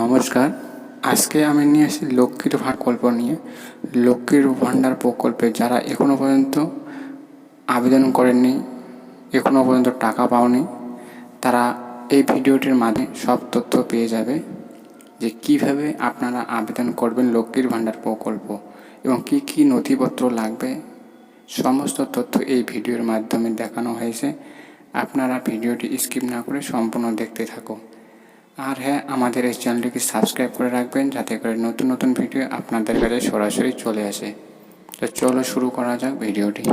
নমস্কার। আজকে আমি নিয়ে এসেছি লক্ষ্মীর প্রকল্প নিয়ে। লক্ষ্মীর ভাণ্ডার প্রকল্পে যারা এখনও পর্যন্ত আবেদন করেননি এখনও পর্যন্ত টাকা পাওনি, তারা এই ভিডিওটির মাধ্যমে সব তথ্য পেয়ে যাবে যে কীভাবে আপনারা আবেদন করবেন লক্ষ্মীর ভাণ্ডার প্রকল্প এবং কি কি নথিপত্র লাগবে। সমস্ত তথ্য এই ভিডিওর মাধ্যমে দেখানো হয়েছে। আপনারা ভিডিওটি স্কিপ না করে সম্পূর্ণ দেখতে থাকুন। আর হ্যাঁ আমাদের এই চ্যানেলটিকে সাবস্ক্রাইব করে রাখবেন যাতে করে নতুন নতুন ভিডিও আপনাদের কাছে সরাসরি চলে আসে। তো চলো শুরু করা যাক ভিডিওটি।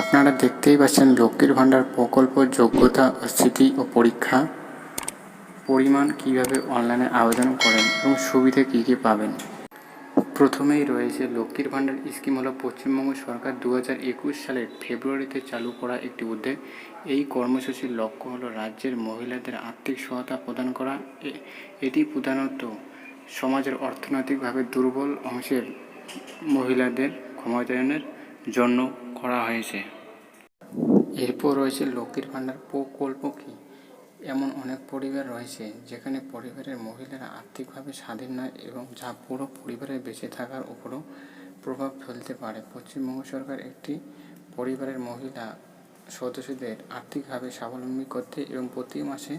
আপনারা দেখতেই পাচ্ছেন লক্ষ্মীর ভাণ্ডার প্রকল্প, যোগ্যতা, স্থিতি ও পরীক্ষা পরিমাণ কীভাবে অনলাইনে আবেদন করেন এবং সুবিধে কী কী পাবেন। প্রথমেই রয়েছে লক্ষ্মীর ভাণ্ডার স্কিম হলো পশ্চিমবঙ্গ সরকার দু হাজার একুশ সালের ফেব্রুয়ারিতে চালু করা একটি উদ্যোগ। এই কর্মসূচির লক্ষ্য হলো রাজ্যের মহিলাদের আর্থিক সহায়তা প্রদান করা। এটি প্রধানত সমাজের অর্থনৈতিকভাবে দুর্বল অংশের মহিলাদের ক্ষমতায়নের জন্য করা হয়েছে। এরপর রয়েছে লক্ষ্মীর ভাণ্ডার প্রকল্প কী? এমন অনেক পরিবার রয়েছে যেখানে পরিবারের মহিলারা আর্থিকভাবে স্বাধীন নয় এবং যা পুরো পরিবারের বেঁচে থাকার উপরও প্রভাব ফেলতে পারে। পশ্চিমবঙ্গ সরকার একটি পরিবারের মহিলা সদস্যদের আর্থিকভাবে স্বাবলম্বী করতে এবং প্রতি মাসে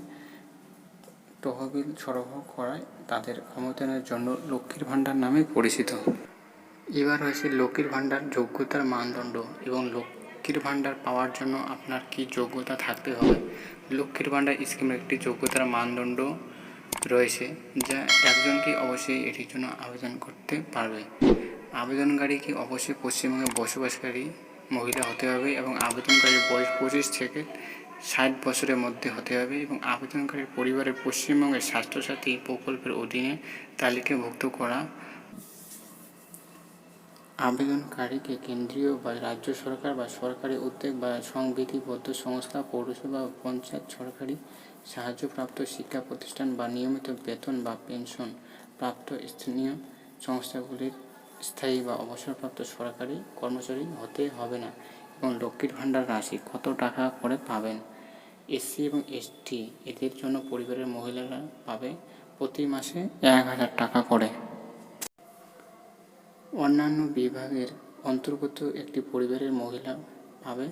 তহবিল সরবরাহ করায় তাদের ক্ষমতায়নের জন্য লক্ষ্মীর ভাণ্ডার নামে পরিচিত। এবার হয়েছে লক্ষ্মীর ভাণ্ডার যোগ্যতার মানদণ্ড এবং লক্ষ্মীর ভাণ্ডার পাওয়ার জন্য আপনার কি যোগ্যতা থাকতে হবে? লক্ষ্মীর ভাণ্ডার স্কিমের একটি যোগ্যতার মানদণ্ড রয়েছে, যা একজনকে অবশ্যই এটির জন্য আবেদন করতে পারবে। আবেদনকারীকে অবশ্যই পশ্চিমবঙ্গে বসবাসকারী মহিলা হতে হবে এবং আবেদনকারীর বয়স পঁচিশ থেকে ষাট বছরের মধ্যে হতে হবে এবং আবেদনকারীর পরিবারের পশ্চিমবঙ্গের স্বাস্থ্যসাথী প্রকল্পের অধীনে তালিকাভুক্ত করা আবেদনকারীকে কেন্দ্রীয় বা রাজ্য সরকার বা সরকারি উদ্যোগ বা সংবিধিবদ্ধ সংস্থা, পৌরসভা পঞ্চায়েত সরকারি সাহায্যপ্রাপ্ত শিক্ষা প্রতিষ্ঠান বা নিয়মিত বেতন বা পেনশন প্রাপ্ত স্থানীয় সংস্থাগুলির স্থায়ী বা অবসরপ্রাপ্ত সরকারি কর্মচারী হতে হবে না এবং লক্ষ্মীর ভাণ্ডার রাশি কত টাকা করে পাবেন? এসসি এবং এসটি এদের জন্য পরিবারের মহিলারা পাবে প্রতি মাসে এক হাজার টাকা করে। অন্যান্য বিভাগের অন্তর্গত একটি পরিবারের মহিলা পাবে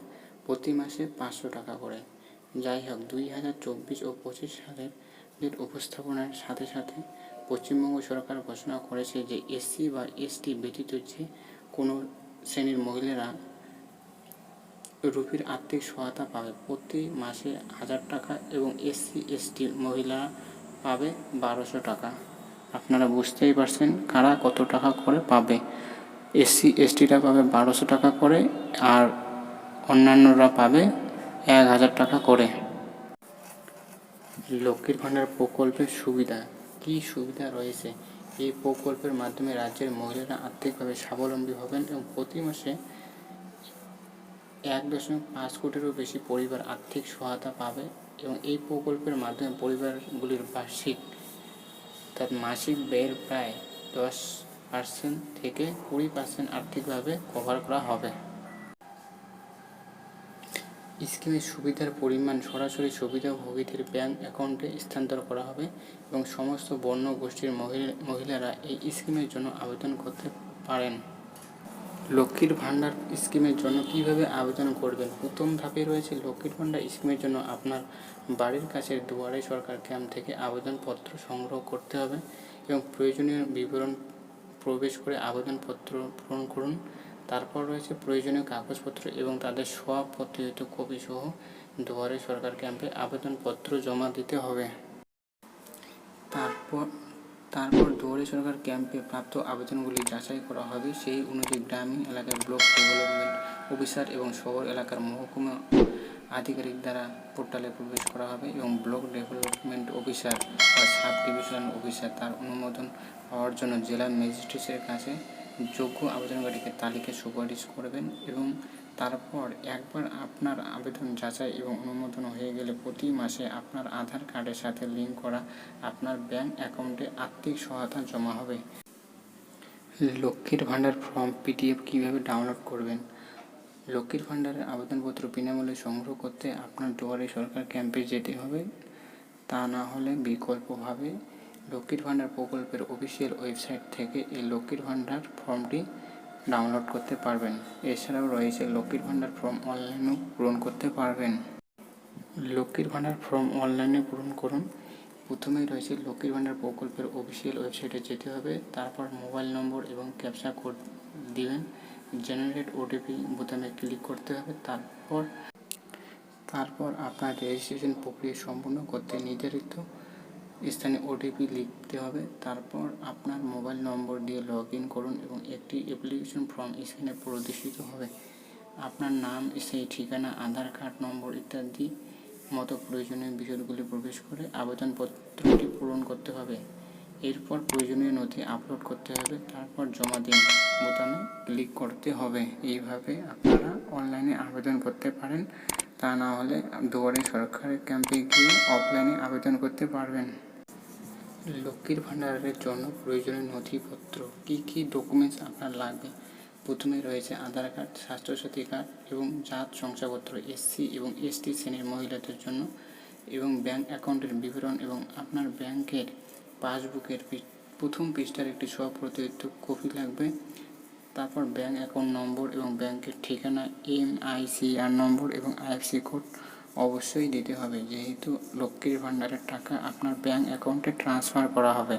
প্রতি মাসে পাঁচশো টাকা করে। যাই হোক দুই হাজার চব্বিশ ও পঁচিশ সালের উপস্থাপনার সাথে সাথে পশ্চিমবঙ্গ সরকার ঘোষণা করেছে যে এসসি বা এসটি ব্যতীত যে কোনো শ্রেণির মহিলারা রুপির আর্থিক সহায়তা পাবে। প্রতি মাসে হাজার টাকা এবং এসসি, এসটি মহিলা পাবে বারোশো টাকা। আপনারা বুঝতেই পারছেন কারা কত টাকা করে পাবে। এসসি এসটিরা পাবে বারোশো টাকা করে আর অন্যান্যরা পাবে এক হাজার টাকা করে। লক্ষ্মীর ভাণ্ডার প্রকল্পের সুবিধা, কী সুবিধা রয়েছে? এই প্রকল্পের মাধ্যমে রাজ্যের মহিলারা আর্থিকভাবে স্বাবলম্বী হবেন এবং প্রতি মাসে এক দশমিক পাঁচ কোটিরও বেশি পরিবার আর্থিক সহায়তা পাবে এবং এই প্রকল্পের মাধ্যমে পরিবারগুলির বার্ষিক অর্থাৎ মাসিক ব্যয়ের প্রায় দশ পার্সেন্ট থেকে কুড়ি পার্সেন্ট আর্থিকভাবে কভার করা হবে। স্কিমের সুবিধার পরিমাণ সরাসরি সুবিধাভোগীদের ব্যাংক অ্যাকাউন্টে স্থানান্তর করা হবে এবং সমস্ত বর্ণ গোষ্ঠীর মহিলা মহিলারা এই স্কিমের জন্য আবেদন করতে পারেন। লক্ষ্মীর ভাণ্ডার স্কিমের জন্য কীভাবে আবেদন করবেন? প্রথম ধাপে রয়েছে লক্ষ্মীর ভাণ্ডার স্কিমের জন্য আপনার বাড়ির কাছের দুয়ারে সরকার ক্যাম্প থেকে আবেদনপত্র সংগ্রহ করতে হবে এবং প্রয়োজনীয় বিবরণ প্রবেশ করে আবেদনপত্র পূরণ করুন। তারপর রয়েছে প্রয়োজনীয় কাগজপত্র এবং তাদের সব প্রত্যয়িত কপি সহ দুয়ারে সরকার ক্যাম্পে আবেদনপত্র জমা দিতে হবে। তারপর তারপর দুয়ারে সরকার ক্যাম্পে প্রাপ্ত আবেদনগুলি যাচাই করা হবে। সেই অনুযায়ী গ্রামীণ এলাকার ব্লক ডেভেলপমেন্ট অফিসার এবং শহর এলাকার মহকুমা আধিকারিক দ্বারা পোর্টালে প্রবেশ করা হবে এবং ব্লক ডেভেলপমেন্ট অফিসার বা সাব ডিভিশন অফিসার তার অনুমোদন পাওয়ার জন্য জেলা ম্যাজিস্ট্রেটের কাছে যোগ্য আবেদনকারীকে তালিকা সুপারিশ করবেন এবং তারপর একবার আপনার আবেদন যাচাই এবং অনুমোদন হয়ে গেলে প্রতি মাসে আপনার আধার কার্ডের সাথে লিঙ্ক করা আপনার ব্যাংক অ্যাকাউন্টে আর্থিক সহায়তা জমা হবে। লক্ষ্মীর ভাণ্ডার ফর্ম পিডিএফ কীভাবে ডাউনলোড করবেন? লক্ষ্মীর ভাণ্ডারের আবেদনপত্র বিনামূল্যে সংগ্রহ করতে আপনার দুয়ারে সরকার ক্যাম্পে যেতে হবে। তা না হলে বিকল্পভাবে লক্ষ্মীর ভাণ্ডার প্রকল্পের অফিসিয়াল ওয়েবসাইট থেকে এই লক্ষ্মীর ভাণ্ডার ফর্মটি ডাউনলোড করতে পারবেন। এছাড়াও রয়েছে লক্ষ্মীর ভাণ্ডার ফর্ম অনলাইনেও পূরণ করতে পারবেন। লক্ষ্মীর ভাণ্ডার ফর্ম অনলাইনে পূরণ করুন। প্রথমেই রয়েছে লক্ষ্মীর ভাণ্ডার প্রকল্পের অফিসিয়াল ওয়েবসাইটে যেতে হবে। তারপর মোবাইল নম্বর এবং ক্যাপচা কোড দিবেন। জেনারেট ওটিপি বোতামে ক্লিক করতে হবে। তারপর তারপর আপনার রেজিস্ট্রেশন প্রক্রিয়া সম্পূর্ণ করতে নির্ধারিত স্থানে ওটিপি লিখতে হবে, তারপর আপনার মোবাইল নম্বর দিয়ে লগ ইন করুন এবং একটি অ্যাপ্লিকেশন ফর্ম স্ক্রিনে প্রদর্শিত হবে। আপনার নাম, সেই ঠিকানা, আধার কার্ড নম্বর ইত্যাদি মতো প্রয়োজনীয় বিষয়গুলি প্রবেশ করে আবেদনপত্রটি পূরণ করতে হবে। এরপর প্রয়োজনীয় নথি আপলোড করতে হবে, তারপর জমা দিন বোতামে ক্লিক করতে হবে। এইভাবে আপনারা অনলাইনে আবেদন করতে পারেন। তা না হলে দুয়ারে সরকারি ক্যাম্পে গিয়ে অফলাইনে আবেদন করতে পারবেন। লক্ষ্মীর ভাণ্ডারের জন্য প্রয়োজনীয় নথিপত্র। কী কী ডকুমেন্টস আপনার লাগবে? প্রথমে রয়েছে আধার কার্ড স্বাস্থ্যসাথী কার্ড এবং জাত শংসাপত্র এসসি এবং এসটি শ্রেণির মহিলাদের জন্য এবং ব্যাংক অ্যাকাউন্টের বিবরণ এবং আপনার ব্যাংকের পাসবুকের প্রথম পৃষ্ঠার একটি স্বপ্রতিনিধিত্ব কপি লাগবে। তারপর ব্যাংক অ্যাকাউন্ট নম্বর এবং ব্যাংকের ঠিকানা এম আইসিআর নম্বর এবং আইএফসি কোড অবশ্যই দিতে হবে। যেহেতু লক্ষ্মীর ভাণ্ডারের টাকা আপনার ব্যাংক অ্যাকাউন্টে ট্রান্সফার করা হবে।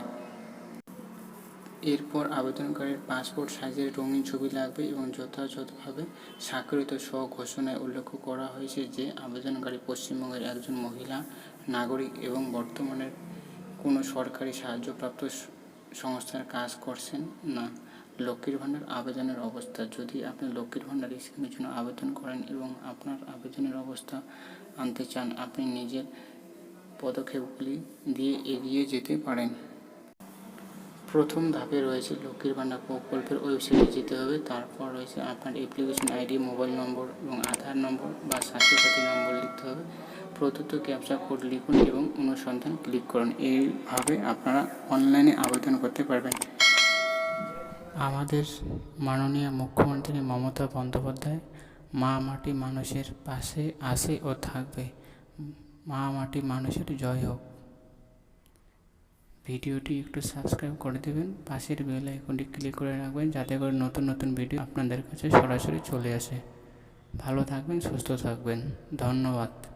এরপর আবেদনকারীর পাসপোর্ট সাইজের রঙিন ছবি লাগবে এবং যথাযথভাবে স্বাক্ষরিত স্বঘোষণায় উল্লেখ করা হয়েছে যে, আবেদনকারী পশ্চিমবঙ্গের একজন মহিলা, নাগরিক এবং বর্তমানে কোনো সরকারি সাহায্যপ্রাপ্ত সংস্থার কাজ করছেন না। লক্ষ্মীর ভাণ্ডার আবেদনের অবস্থা। যদি আপনি লক্ষ্মীর ভাণ্ডার স্কিমের জন্য আবেদন করেন এবং আপনার আবেদনের অবস্থা আনতে চান, আপনি নিজের পদক্ষেপগুলি দিয়ে এগিয়ে যেতে পারেন। প্রথম ধাপে রয়েছে লক্ষ্মীর ভাণ্ডার প্রকল্পের ওয়েবসাইটে যেতে হবে। তারপর রয়েছে আপনার অ্যাপ্লিকেশন আইডি মোবাইল নম্বর এবং আধার নম্বর বা স্বাস্থ্যসাথী নম্বর লিখতে হবে। প্রদত্ত ক্যাপচা কোড লিখুন এবং অনুসন্ধান ক্লিক করুন। এইভাবে আপনারা অনলাইনে আবেদন করতে পারবেন। আমাদের মাননীয় মুখ্যমন্ত্রী মমতা বন্দ্যোপাধ্যায় মা মাটি মানুষের পাশে আসে ও থাকবে। মা মাটি মানুষের জয় হোক। ভিডিওটি একটু সাবস্ক্রাইব করে দেবেন। পাশের বেল আইকনটি ক্লিক করে রাখবেন যাতে করে নতুন নতুন ভিডিও আপনাদের কাছে সরাসরি চলে আসে। ভালো থাকবেন, সুস্থ থাকবেন। ধন্যবাদ।